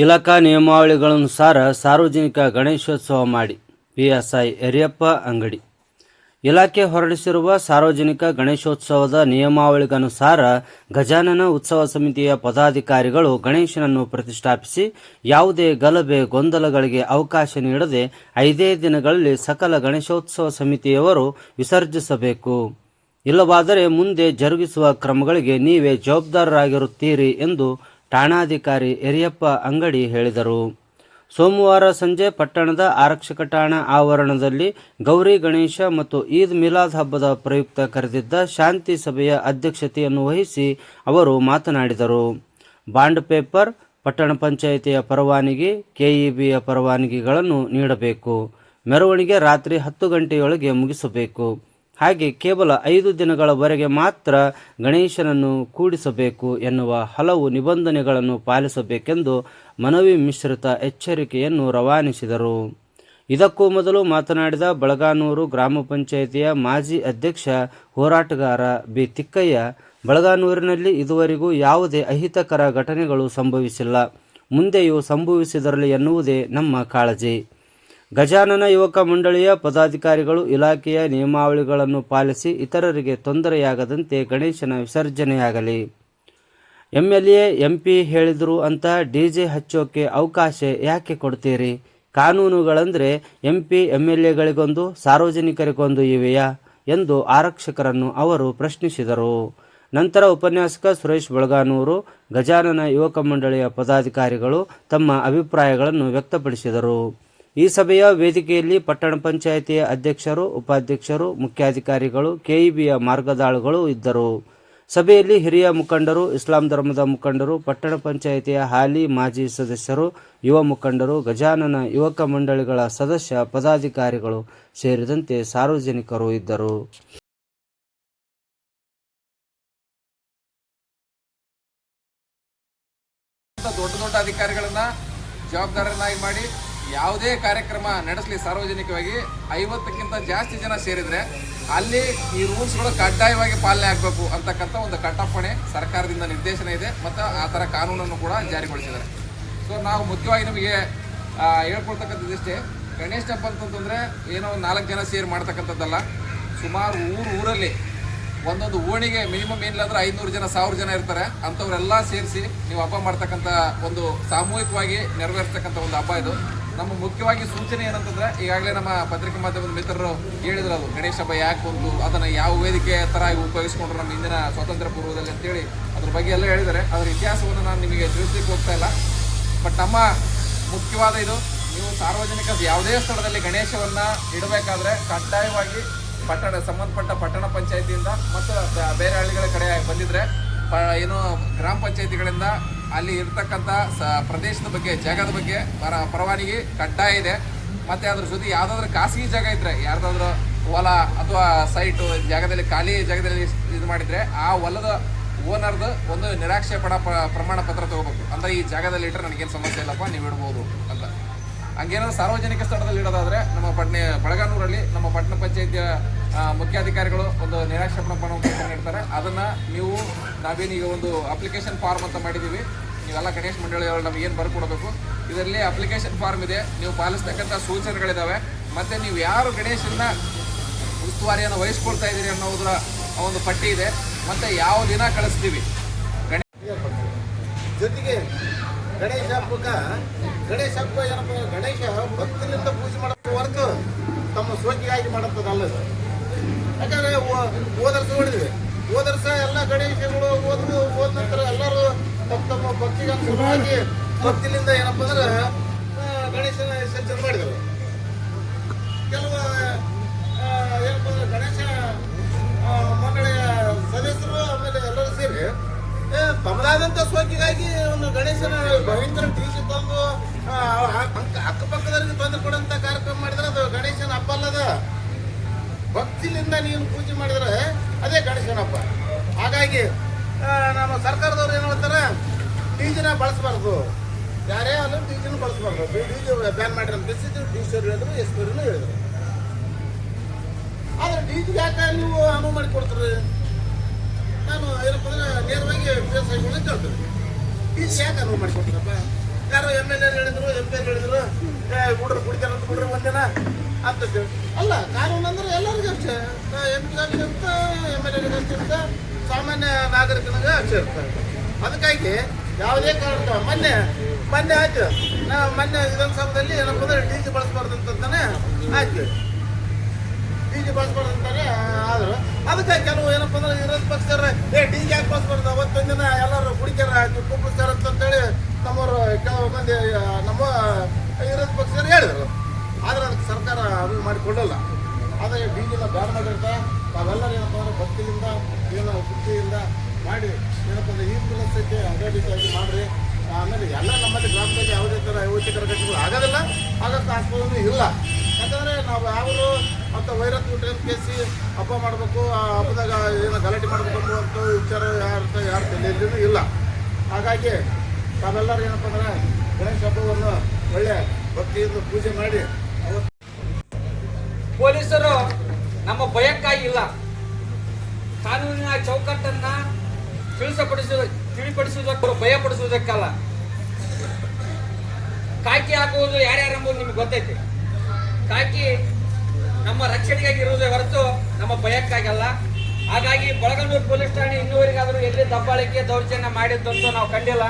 ಇಲಾಖಾ ನಿಯಮಾವಳಿಗಳನುಸಾರ ಸಾರ್ವಜನಿಕ ಗಣೇಶೋತ್ಸವ ಮಾಡಿ. ಪಿಎಸ್ಐ ಯರಿಯಪ್ಪ ಅಂಗಡಿ. ಇಲಾಖೆ ಹೊರಡಿಸಿರುವ ಸಾರ್ವಜನಿಕ ಗಣೇಶೋತ್ಸವದ ನಿಯಮಾವಳಿಗನುಸಾರ ಗಜಾನನ ಉತ್ಸವ ಸಮಿತಿಯ ಪದಾಧಿಕಾರಿಗಳು ಗಣೇಶನನ್ನು ಪ್ರತಿಷ್ಠಾಪಿಸಿ ಯಾವುದೇ ಗಲಭೆ ಗೊಂದಲಗಳಿಗೆ ಅವಕಾಶ ನೀಡದೆ ಐದೇ ದಿನಗಳಲ್ಲಿ ಸಕಲ ಗಣೇಶೋತ್ಸವ ಸಮಿತಿಯವರು ವಿಸರ್ಜಿಸಬೇಕು. ಇಲ್ಲವಾದರೆ ಮುಂದೆ ಜರುಗಿಸುವ ಕ್ರಮಗಳಿಗೆ ನೀವೇ ಜವಾಬ್ದಾರರಾಗಿರುತ್ತೀರಿ ಎಂದು ಠಾಣಾಧಿಕಾರಿ ಯರಿಯಪ್ಪ ಅಂಗಡಿ ಹೇಳಿದರು. ಸೋಮವಾರ ಸಂಜೆ ಪಟ್ಟಣದ ಆರಕ್ಷಕ ಠಾಣಾ ಆವರಣದಲ್ಲಿ ಗೌರಿ ಗಣೇಶ ಮತ್ತು ಈದ್ ಮಿಲಾದ್ ಹಬ್ಬದ ಪ್ರಯುಕ್ತ ಕರೆದಿದ್ದ ಶಾಂತಿ ಸಭೆಯ ಅಧ್ಯಕ್ಷತೆಯನ್ನು ವಹಿಸಿ ಅವರು ಮಾತನಾಡಿದರು. ಬಾಂಡ್ ಪೇಪರ್, ಪಟ್ಟಣ ಪಂಚಾಯಿತಿಯ ಪರವಾನಗಿ, ಕೆಇಬಿಯ ಪರವಾನಗಿಗಳನ್ನು ನೀಡಬೇಕು. ಮೆರವಣಿಗೆ ರಾತ್ರಿ ಹತ್ತು ಗಂಟೆಯೊಳಗೆ ಮುಗಿಸಬೇಕು. ಹಾಗೆ ಕೇವಲ ಐದು ದಿನಗಳವರೆಗೆ ಮಾತ್ರ ಗಣೇಶನನ್ನು ಕೂಡಿಸಬೇಕು ಎನ್ನುವ ಹಲವು ನಿಬಂಧನೆಗಳನ್ನು ಪಾಲಿಸಬೇಕೆಂದು ಮನವಿ ಮಿಶ್ರಿತ ಎಚ್ಚರಿಕೆಯನ್ನು ರವಾನಿಸಿದರು. ಇದಕ್ಕೂ ಮೊದಲು ಮಾತನಾಡಿದ ಬಳಗಾನೂರು ಗ್ರಾಮ ಪಂಚಾಯಿತಿಯ ಮಾಜಿ ಅಧ್ಯಕ್ಷ ಹೋರಾಟಗಾರ ಬಿ. ತಿಕ್ಕಯ್ಯ, ಬಳಗಾನೂರಿನಲ್ಲಿ ಇದುವರೆಗೂ ಯಾವುದೇ ಅಹಿತಕರ ಘಟನೆಗಳು ಸಂಭವಿಸಿಲ್ಲ. ಮುಂದೆಯೂ ಸಂಭವಿಸಿದರಲಿ ಎನ್ನುವುದೇ ನಮ್ಮ ಕಾಳಜಿ. ಗಜಾನನ ಯುವಕ ಮಂಡಳಿಯ ಪದಾಧಿಕಾರಿಗಳು ಇಲಾಖೆಯ ನಿಯಮಾವಳಿಗಳನ್ನು ಪಾಲಿಸಿ ಇತರರಿಗೆ ತೊಂದರೆಯಾಗದಂತೆ ಗಣೇಶನ ವಿಸರ್ಜನೆಯಾಗಲಿ. ಎಂ ಎಲ್ ಎ ಎಂ ಹೇಳಿದರು ಅಂತ ಡಿ ಜೆ ಹಚ್ಚೋಕೆ ಅವಕಾಶ ಯಾಕೆ ಕೊಡ್ತೀರಿ? ಕಾನೂನುಗಳಂದರೆ ಎಂ ಪಿ ಎಂ ಎಲ್ ಎಗಳಿಗೊಂದು ಸಾರ್ವಜನಿಕರಿಗೊಂದು ಇವೆಯಾ? ಎಂದು ಆರಕ್ಷಕರನ್ನು ಅವರು ಪ್ರಶ್ನಿಸಿದರು. ನಂತರ ಉಪನ್ಯಾಸಕ ಸುರೇಶ್ ಬಳಗಾನೂರು, ಗಜಾನನ ಯುವಕ ಮಂಡಳಿಯ ಪದಾಧಿಕಾರಿಗಳು ತಮ್ಮ ಅಭಿಪ್ರಾಯಗಳನ್ನು ವ್ಯಕ್ತಪಡಿಸಿದರು. ಈ ಸಭೆಯ ವೇದಿಕೆಯಲ್ಲಿ ಪಟ್ಟಣ ಪಂಚಾಯಿತಿಯ ಅಧ್ಯಕ್ಷರು, ಉಪಾಧ್ಯಕ್ಷರು, ಮುಖ್ಯಾಧಿಕಾರಿಗಳು, ಕೆಇಬಿಯ ಮಾರ್ಗದಾಳುಗಳು ಇದ್ದರು. ಸಭೆಯಲ್ಲಿ ಹಿರಿಯ ಮುಖಂಡರು, ಇಸ್ಲಾಂ ಧರ್ಮದ ಮುಖಂಡರು, ಪಟ್ಟಣ ಪಂಚಾಯಿತಿಯ ಹಾಲಿ ಮಾಜಿ ಸದಸ್ಯರು, ಯುವ ಮುಖಂಡರು, ಗಜಾನನ ಯುವಕ ಮಂಡಳಿಗಳ ಸದಸ್ಯ, ಪದಾಧಿಕಾರಿಗಳು ಸೇರಿದಂತೆ ಸಾರ್ವಜನಿಕರು ಇದ್ದರು. ದೊಡ್ಡ ದೊಡ್ಡ ಅಧಿಕಾರಿಗಳನ್ನ ಜವಾಬ್ದಾರನಾಗಿ ಮಾಡಿ ಯಾವುದೇ ಕಾರ್ಯಕ್ರಮ ನಡೆಸಲಿ ಸಾರ್ವಜನಿಕವಾಗಿ, ಐವತ್ತಕ್ಕಿಂತ ಜಾಸ್ತಿ ಜನ ಸೇರಿದರೆ ಅಲ್ಲಿ ಈ ರೂಲ್ಸ್ಗಳು ಕಡ್ಡಾಯವಾಗಿ ಪಾಲನೆ ಆಗಬೇಕು ಅಂತಕ್ಕಂಥ ಒಂದು ಕಟ್ಟಪ್ಪಣೆ ಸರ್ಕಾರದಿಂದ ನಿರ್ದೇಶನ ಇದೆ ಮತ್ತು ಆ ಥರ ಕಾನೂನನ್ನು ಕೂಡ ಜಾರಿಗೊಳಿಸಿದ್ದಾರೆ. ಸೊ ನಾವು ಮುಖ್ಯವಾಗಿ ನಿಮಗೆ ಹೇಳ್ಕೊಳ್ತಕ್ಕಂಥದ್ದು ಹೇಳ್ಕೊಳ್ತಕ್ಕಂಥದ್ದಿಷ್ಟೇ ಗಣೇಶ ಹಬ್ಬ ಅಂತಂತಂದರೆ ಏನೋ ನಾಲ್ಕು ಜನ ಸೇರಿ ಮಾಡ್ತಕ್ಕಂಥದ್ದಲ್ಲ. ಸುಮಾರು ಊರು ಊರಲ್ಲಿ ಒಂದೊಂದು ಓಣಿಗೆ ಮಿನಿಮಮ್ ಏನಿಲ್ಲ ಐನೂರು ಜನ, ಸಾವಿರ ಜನ ಇರ್ತಾರೆ. ಅಂಥವರೆಲ್ಲ ಸೇರಿಸಿ ನೀವು ಹಬ್ಬ ಮಾಡ್ತಕ್ಕಂಥ ಒಂದು ಸಾಮೂಹಿಕವಾಗಿ ನೆರವೇರ್ತಕ್ಕಂಥ ಒಂದು ಹಬ್ಬ ಇದು. ನಮ್ಮ ಮುಖ್ಯವಾಗಿ ಸೂಚನೆ ಏನಂತಂದ್ರೆ, ಈಗಾಗಲೇ ನಮ್ಮ ಪತ್ರಿಕಾ ಮಾಧ್ಯಮದ ಮಿತ್ರರು ಹೇಳಿದ್ರು ಅದು, ಗಣೇಶ ಹಬ್ಬ ಯಾಕೆ ಬಂತು, ಅದನ್ನು ಯಾವ ವೇದಿಕೆ ಥರ ಉಪಯೋಗಿಸ್ಕೊಂಡ್ರು ನಮ್ಮ ಹಿಂದಿನ ಸ್ವಾತಂತ್ರ್ಯ ಪೂರ್ವದಲ್ಲಿ ಅಂತೇಳಿ ಅದ್ರ ಬಗ್ಗೆ ಎಲ್ಲ ಹೇಳಿದ್ದಾರೆ. ಅದರ ಇತಿಹಾಸವನ್ನು ನಾನು ನಿಮಗೆ ತಿಳಿಸ್ಲಿಕ್ಕೆ ಹೋಗ್ತಾ ಇಲ್ಲ. ಬಟ್ ನಮ್ಮ ಮುಖ್ಯವಾದ ಇದು, ನೀವು ಸಾರ್ವಜನಿಕ ಯಾವುದೇ ಸ್ಥಳದಲ್ಲಿ ಗಣೇಶವನ್ನ ಇಡಬೇಕಾದ್ರೆ ಕಡ್ಡಾಯವಾಗಿ ಪಟ್ಟಣ, ಸಂಬಂಧಪಟ್ಟ ಪಟ್ಟಣ ಪಂಚಾಯತಿಯಿಂದ ಮತ್ತು ಬೇರೆ ಹಳ್ಳಿಗಳ ಕಡೆ ಬಂದಿದ್ರೆ ಏನು ಗ್ರಾಮ ಪಂಚಾಯತಿಗಳಿಂದ ಅಲ್ಲಿ ಇರ್ತಕ್ಕಂಥ ಸ ಪ್ರದೇಶದ ಬಗ್ಗೆ, ಜಾಗದ ಬಗ್ಗೆ ಪರ, ಪರವಾನಗಿ ಕಡ್ಡಾಯ ಇದೆ. ಮತ್ತು ಅದ್ರ ಜೊತೆ ಯಾವುದಾದ್ರೂ ಖಾಸಗಿ ಜಾಗ ಇದ್ದರೆ ಯಾರ್ದಾದ್ರೂ ಹೊಲ ಅಥವಾ ಸೈಟು ಜಾಗದಲ್ಲಿ, ಖಾಲಿ ಜಾಗದಲ್ಲಿ ಇದು ಮಾಡಿದರೆ ಆ ಹೊಲದ ಓನರ್ದು ಒಂದು ನಿರಾಕ್ಷೆ ಪಡ ಪ್ರಮಾಣ ಪತ್ರ ತಗೋಬೇಕು. ಅಂದ್ರೆ ಈ ಜಾಗದಲ್ಲಿ ಇಟ್ಟರೆ ನನಗೇನು ಸಮಸ್ಯೆ ಇಲ್ಲಪ್ಪ, ನೀವು ಇಡ್ಬೋದು ಅಂತ. ಹಂಗೇನಾದ್ರು ಸಾರ್ವಜನಿಕ ಸ್ಥಳದಲ್ಲಿ ಇಡೋದಾದ್ರೆ ನಮ್ಮ ಪಟ್ಟಣ ಬಳಗಾನೂರಲ್ಲಿ ನಮ್ಮ ಪಟ್ಟಣ ಪಂಚಾಯತಿಯ ಮುಖ್ಯಾಧಿಕಾರಿಗಳು ಒಂದು ನಿರಾಕ್ಷೇಪಣ ನೀಡ್ತಾರೆ. ಅದನ್ನ ನೀವು ನಾವೇನೀಗ ಒಂದು ಅಪ್ಲಿಕೇಶನ್ ಫಾರ್ಮ್ ಅಂತ ಮಾಡಿದ್ದೀವಿ ನೀವೆಲ್ಲ ಗಣೇಶ ಮಂಡಳಿಯವರು ನಮಗೆ ಏನು ಬರ್ಕೊಡ್ಬೇಕು? ಇದರಲ್ಲಿ ಅಪ್ಲಿಕೇಶನ್ ಫಾರ್ಮ್ ಇದೆ. ನೀವು ಪಾಲಿಸ್ತಕ್ಕಂಥ ಸೂಚನೆಗಳಿದ್ದಾವೆ ಮತ್ತೆ ನೀವು ಯಾರು ಗಣೇಶನ ಉಸ್ತುವಾರಿಯನ್ನು ವಹಿಸ್ಕೊಳ್ತಾ ಇದ್ದೀರಿ ಅನ್ನೋದರ ಒಂದು ಪಟ್ಟಿ ಇದೆ. ಮತ್ತೆ ಯಾವ ದಿನ ಕಳಿಸ್ತೀವಿ? ಗಣೇಶ ಜೊತೆಗೆ ಗಣೇಶ ಹಬ್ಬಕ್ಕ, ಗಣೇಶ ಹಬ್ಬ ಏನಪ್ಪ, ಗಣೇಶ ಭಕ್ತಿನಿಂದ ಪೂಜೆ ಮಾಡೋ ಹೊರತು ತಮ್ಮ ಸೋಕಿಯಾಗಿ ಮಾಡುತ್ತದಲ್ಲ. ಯಾಕಂದ್ರೆ ಹೋದರ್ಸ ನೋಡಿದ್ವಿ ಹೋದರ್ಸ ಎಲ್ಲ ಗಣೇಶಗಳು ಹೋದ್ರು, ಹೋದ ನಂತರ ಎಲ್ಲರೂ ತಮ್ಮ ತಮ್ಮ ಭಕ್ತಿಗೆ ಅನುಸಾರವಾಗಿ ಭಕ್ತಿಲಿಂದ ಏನಪ್ಪ ಅಂದ್ರೆ ಗಣೇಶನ ವಿಸರ್ಜನೆ ಮಾಡಿದರು ಕೆಲವು ಏನಪ್ಪ ಅಂದ್ರೆ ಗಣೇಶ ಮಂಡಳಿಯ ಸದಸ್ಯರು ಆಮೇಲೆ ಎಲ್ಲರೂ ಸೇರಿ ಏ, ತಮ್ಮದಾದಂಥ ಸೋಕಿಗಾಗಿ ಒಂದು ಗಣೇಶನ ಭಯಂಕರ ಟೀಸಿ ತಂದು ಅಕ್ಕಪಕ್ಕದವ್ರಿಗೆ ತೊಂದರೆ ಕೊಡಂತ ಕಾರ್ಯಕ್ರಮ ಮಾಡಿದ್ರೆ ಅದು ಗಣೇಶನ ಹಬ್ಬ ಅಲ್ಲದ? ಭಕ್ತಿಲಿಂದ ನೀನು ಪೂಜೆ ಮಾಡಿದ್ರೆ ಅದೇ ಗಣೇಶನ ಹಬ್ಬ. ಹಾಗಾಗಿ ನಮ್ಮ ಸರ್ಕಾರದವ್ರು ಏನು ಹೇಳ್ತಾರೆ ಡಿಜಿನ ಬಳಸಬಾರ್ದು. ಯಾರೇ ಅಲ್ಲ ಡಿಜಿನ ಬಳಸಬಾರ್ದು. ಡಿಜಿ ಬ್ಯಾನ್ ಮಾಡಿರೋ ಡಿ ಸಿ ಹೇಳಿದ್ರು ಎಸ್ ಹೇಳಿದ್ರು. ಆದ್ರೆ ಡಿಜಿಗೆ ಯಾಕೆ ನೀವು ಅನುವು ಮಾಡಿ ಕೊಡ್ತೀರಿ ನಾನು ಏನಪ್ಪ ಅಂದ್ರೆ ನೇರವಾಗಿ ಫೇಸ್ ಹಾಕೊಂಡು ಅಂತ ಹೇಳ್ತೇನೆ. ಇದು ಯಾಕೆ ಅನುವು ಮಾಡಿಕೊಡ್ತಾರಪ್ಪ ಯಾರೋ ಎಂ ಎಲ್ ಎ ಹೇಳಿದ್ರು ಎಂ ಪಿ ಹೇಳಿದ್ರು ಹುಡ್ರು ಕುಡಿತಾರ ಅಂತ ಬಿಡ್ರಿ ಒಂದಿನ ಅಂತ ಅಲ್ಲ, ಕಾನೂನು ಅಂದ್ರೆ ಎಲ್ಲರಿಗೂ ಅಷ್ಟೇ. ಎಂ ಪಿ ಅಂತ ಎಂ ಎಲ್ ಎ ಅಂತ ಸಾಮಾನ್ಯ ನಾಗರಿಕನಿಗೆ ಅಷ್ಟೇ ಅದಕ್ಕಾಗಿ ಯಾವುದೇ ಕಾರಣಕ್ಕೆ ಮೊನ್ನೆ ಮೊನ್ನೆ ಆಯ್ತು. ನಾ ಮೊನ್ನೆ ವಿಧಾನಸೌಧದಲ್ಲಿ ಏನಪ್ಪ ಅಂದ್ರೆ ಡಿ ಜಿ ಬಳಸ್ಬಾರ್ದು ಅಂತಾನೆ ಆಯ್ತು. ಡಿ ಜಿ ಬಳಸ್ಬಾರ್ದು ಅಂತಾನೆ ಆದರು ಅದಕ್ಕೆ ಕೆಲವು ಏನಪ್ಪ ಅಂದ್ರೆ ವಿರೋಧ ಪಕ್ಷರ ಏ, ಡಿ ಜಿ ಪಾಸ್ ಬರ್ತದೆ ಅವತ್ತೊಂದು ದಿನ ಎಲ್ಲರೂ ಕುಡಿಕ್ಯಾರ ಕುಪ್ಪಳಿಸ್ತಾರ ಅಂತೇಳಿ ನಮ್ಮವರು ಕೆಲವು ಮಂದಿ ನಮ್ಮ ವಿರೋಧ ಪಕ್ಷದವ್ರು ಹೇಳಿದ್ರು. ಆದ್ರೆ ಅದಕ್ಕೆ ಸರ್ಕಾರ ಅನುವು ಮಾಡಿಕೊಡಲ್ಲ ಆದರೆ ಡಿ ಜಿನ ಬ್ಯಾನ್ ಮಾಡಿರ್ತಾ, ನಾವೆಲ್ಲರೂ ಏನಪ್ಪ ಅಂದ್ರೆ ಭಕ್ತಿಯಿಂದ, ಏನೋ ಬುದ್ಧಿಯಿಂದ ಮಾಡಿ, ಏನಪ್ಪ ಅಂದ್ರೆ ಈ ಕೆಲಸಕ್ಕೆ ಅದೇ ರೀತಿಯಾಗಿ ಮಾಡಿರಿ. ಆಮೇಲೆ ಎಲ್ಲ ನಮ್ಮಲ್ಲಿ ಗ್ರಾಮದಲ್ಲಿ ಯಾವುದೇ ಥರ ವೈಯಕ್ತಿಕ ಘಟನೆಗಳು ಆಗೋದಿಲ್ಲ. ಆಗಕ್ಕೆ ಆಸ್ಪದನೂ ಇಲ್ಲ. ಯಾಕಂದರೆ ನಾವು ಯಾವಾಗಲೂ ಮತ್ತು ವೈರತ್ ಟ್ರೈನ್ ಕೇಸಿ ಹಬ್ಬ ಮಾಡಬೇಕು, ಆ ಹಬ್ಬದಾಗ ಏನು ಗಲಾಟೆ ಮಾಡಬೇಕು ಅಂತ ವಿಚಾರ ಯಾರ ಯಾರು ತಲೆಯಲ್ಲಿಯೂ ಇಲ್ಲ. ಹಾಗಾಗಿ ತಾವೆಲ್ಲರೂ ಏನಪ್ಪ ಅಂದ್ರೆ ಗಣೇಶ ಹಬ್ಬವನ್ನು ಒಳ್ಳೆ ಭಕ್ತಿಯಿಂದ ಪೂಜೆ ಮಾಡಿ. ಪೊಲೀಸರು ನಮ್ಮ ಭಯಕ್ಕಾಗಿ ಇಲ್ಲ. ಕಾನೂನಿನ ಚೌಕಟ್ಟನ್ನ ತಿಳಿಸಪಡಿಸುವ ತಿಳಿಪಡಿಸುವುದಕ್ಕೆ ಭಯಪಡಿಸುವುದಕ್ಕಲ್ಲ. ಕಾಕಿ ಹಾಕುವುದು ಯಾರ್ಯಾರೆಂಬುದು ರಕ್ಷಣೆಗಾಗಿ ಇರುವುದೇ ಹೊರತು ನಮ್ಮ ಭಯಕ್ಕಾಗಲ್ಲ. ಹಾಗಾಗಿ ಬಳಗನೂರು ಪೊಲೀಸ್ ಠಾಣೆ ಇನ್ನೂರಿಗಾದರೂ ಎಲ್ಲಿ ದಬ್ಬಾಳಿಕೆ ದೌರ್ಜನ್ಯ ಮಾಡಿದ್ದಂತೂ ನಾವು ಕಂಡಿಲ್ಲ.